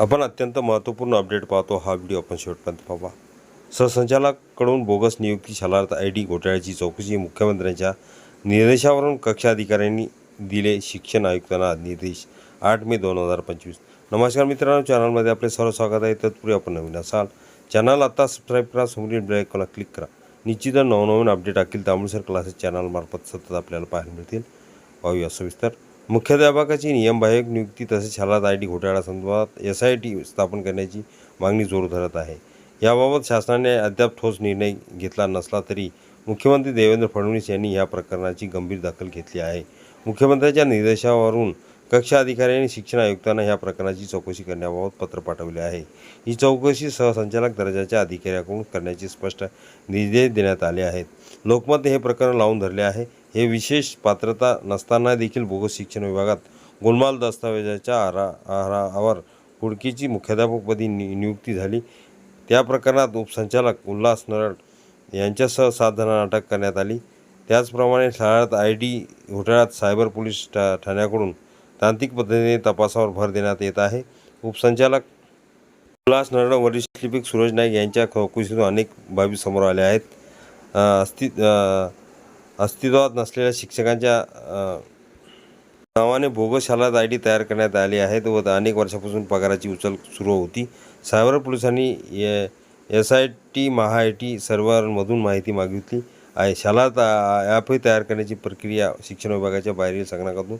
आपण अत्यंत महत्त्वपूर्ण अपडेट पाहतो. हा व्हिडिओ आपण शेवटपर्यंत पाहा सहसंचालकाकडून बोगस नियुक्ती शालार्थ आय डी घोटाळ्याची चौकशी मुख्यमंत्र्यांच्या निर्देशावरून कक्षा अधिकाऱ्यांनी दिले. शिक्षण आयुक्तांना निर्देश. आठ मे दोन हजार पंचवीस. नमस्कार मित्रांनो चॅनलमध्ये आपले सर्व स्वागत आहे. तत्पूर्वी आपण नवीन असाल चॅनल आता सबस्क्राईब करा समोरील बेल क्लिक करा. निश्चित नवनवीन अपडेट टाकील त्यामुळे सर क्लासेस चॅनलमार्फत सतत आपल्याला पाहायला मिळतील. पाहूया सविस्तर. मुख्याध्यापकाची नियमबाह्य नियुक्ती तसेच शालात आय टी घोटाळा संदर्भात एस आय टी स्थापन करण्याची मागणी जोर धरत आहे. याबाबत शासनाने अद्याप ठोस निर्णय घेतला नसला तरी मुख्यमंत्री देवेंद्र फडणवीस यांनी या प्रकरणाची गंभीर दखल घेतली आहे. मुख्यमंत्र्यांच्या निर्देशावरून कक्षा अधिकाऱ्यांनी शिक्षण आयुक्तांना या प्रकरणाची चौकशी करण्याबाबत पत्र पाठवले आहे. ही चौकशी सहसंचालक दर्जाच्या अधिकाऱ्याकडून करण्याचे स्पष्ट निर्देश देण्यात आले आहेत. लोकमत हे प्रकरण लावून धरले आहे. हे विशेष पात्रता नसताना देखील भूगोल शिक्षण विभागात गोलमाल दस्तावेजाच्या आरा आहारावर कुडकीची मुख्याध्यापकपदी नि नियुक्ती झाली. त्या प्रकरणात उपसंचालक उल्हास नरड यांच्यासह सात जणांना अटक करण्यात आली. त्याचप्रमाणे शाळेत आय डी घोटाळ्यात सायबर पोलीस ठा ठाण्याकडून तांत्रिक पद्धतीने तपासावर भर देण्यात येत आहे. उपसंचालक उल्हास नरड वरिष्ठ लिपिक सूरज नाईक यांच्या चौकशीतून अनेक बाबी समोर आल्या आहेत. अस्ति अस्तित्वात नसलेल्या शिक्षकांच्या नावाने बोगस शाळात आय डी तयार करण्यात आली आहेत व अनेक वर्षापासून पगाराची उचल सुरू होती. सायबर पोलिसांनी S I T Maha I T सर्व्हरमधून माहिती मागितली आहे. शाला ॲपही तयार करण्याची प्रक्रिया शिक्षण विभागाच्या बाहेरील संगणकातून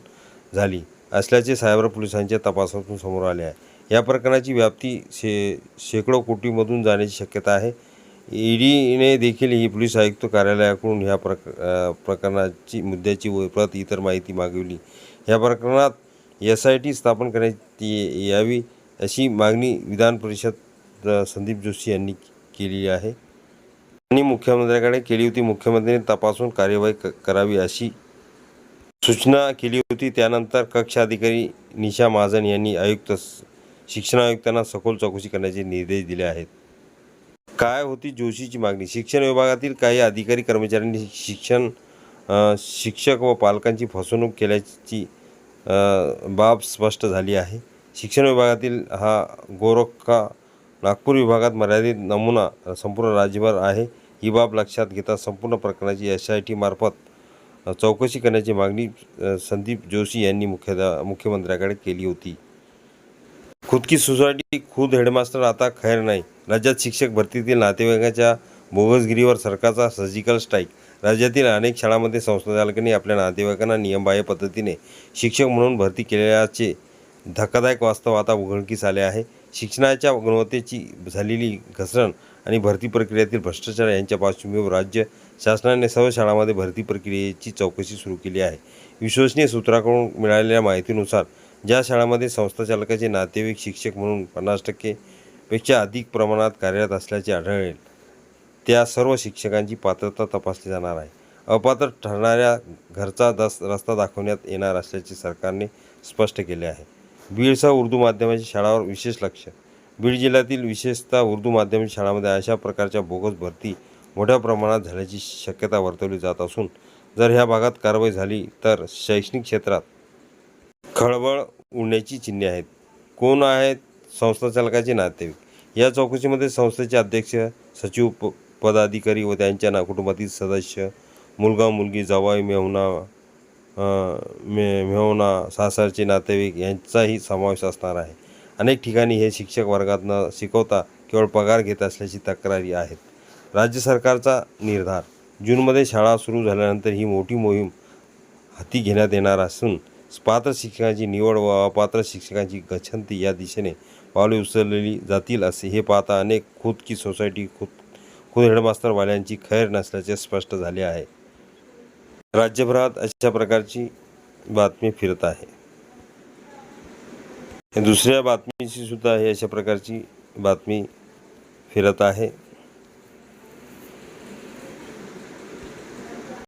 झाली असल्याचे सायबर पोलिसांच्या तपासातून समोर आले आहे. या प्रकरणाची व्याप्ती शे शेकडो कोटीमधून जाण्याची शक्यता आहे. ईडीने देखील ही पोलीस आयुक्त कार्यालयाकडून ह्या प्रक प्रकरणाची मुद्द्याची व प्रत इतर माहिती मागविली. या प्रकरणात एस आय टी स्थापन करण्यात यावी अशी मागणी विधान परिषद संदीप जोशी यांनी केली आहे. आणि मुख्यमंत्र्यांकडे केली होती. मुख्यमंत्र्यांनी तपासून कार्यवाही क करावी अशी सूचना केली होती. त्यानंतर कक्ष अधिकारी निशा महाजन यांनी आयुक्त शिक्षण आयुक्तांना सखोल चौकशी करण्याचे निर्देश दिले आहेत. काय होती जोशीची मागणी? शिक्षण विभागातील काही अधिकारी कर्मचाऱ्यांनी शिक्षण शिक्षक व पालकांची फसवणूक केल्याची बाब स्पष्ट झाली आहे. शिक्षण विभागातील हा गोरखा नागपूर विभागात मर्यादित नमुना संपूर्ण राज्यभर आहे. ही बाब लक्षात घेता संपूर्ण प्रकरणाची एस आय टीमार्फत चौकशी करण्याची मागणी संदीप जोशी यांनी मुख्य मुख्यमंत्र्याकडे केली होती. खुद की सोसायटी खुद हेडमास्टर आता खैर नाही. राज्यात शिक्षक भरतीतील नातेवाईकाच्या बोगसगिरीवर सरकारचा सर्जिकल स्ट्राईक राज्यातील अनेक शाळांमध्ये संस्थाचालकांनी आपल्या नातेवाईकांना नियमबाह्य पद्धतीने शिक्षक म्हणून भरती केल्याचे धक्कादायक वास्तव आता उघडकीस आले आहे. शिक्षणाच्या गुणवत्तेची झालेली घसरण आणि भरती प्रक्रियेतील भ्रष्टाचार यांच्या पार्श्वभूमीवर राज्य शासनाने सर्व शाळांमध्ये भरती प्रक्रियेची चौकशी सुरू केली आहे. विश्वसनीय सूत्राकडून मिळालेल्या माहितीनुसार ज्या शाळांमध्ये संस्थाचालकाचे नातेवाईक शिक्षक म्हणून पन्नास टक्केपेक्षा अधिक प्रमाणात कार्यरत असल्याचे आढळेल. त्या सर्व शिक्षकांची पात्रता तपासली जाणार आहे. अपात्र ठरणाऱ्या घरचा दस रस्ता दाखवण्यात येणार असल्याचे सरकारने स्पष्ट केले आहे. बीडसह उर्दू माध्यमाच्या शाळांवर विशेष लक्ष. बीड जिल्ह्यातील विशेषतः उर्दू माध्यमिक शाळांमध्ये अशा प्रकारच्या बोगस भरती मोठ्या प्रमाणात झाल्याची शक्यता वर्तवली जात असून जर ह्या भागात कारवाई झाली तर शैक्षणिक क्षेत्रात खळबळ उडण्याची चिन्हे आहेत. कोण आहेत संस्थाचालकाचे नातेवाईक? या चौकशीमध्ये संस्थेचे अध्यक्ष सचिव प पदाधिकारी व त्यांच्या ना कुटुंबातील सदस्य मुलगा मुलगी जवाई मेहुणा मे मेहुणा सासरचे नातेवाईक यांचाही समावेश असणार आहे. अनेक ठिकाणी हे शिक्षक वर्गात न शिकवता केवळ पगार घेत असल्याची तक्रारी आहेत. राज्य सरकारचा निर्धार. जूनमध्ये शाळा सुरू झाल्यानंतर ही मोठी मोहीम हाती घेण्यात येणार असून पात्र शिक्षकांची निवड व अपात्र शिक्षकांची गछंती या दिशेने पावले उचललेली जातील असे हे पाहता अनेक खुद की सोसायटी खुद खुद हेडमास्तरवाल्यांची खैर नसल्याचे स्पष्ट झाले आहे. राज्यभरात अशा प्रकारची बातमी फिरत आहे. दुसऱ्या बातमीची सुद्धा हे अशा प्रकारची बातमी फिरत आहे.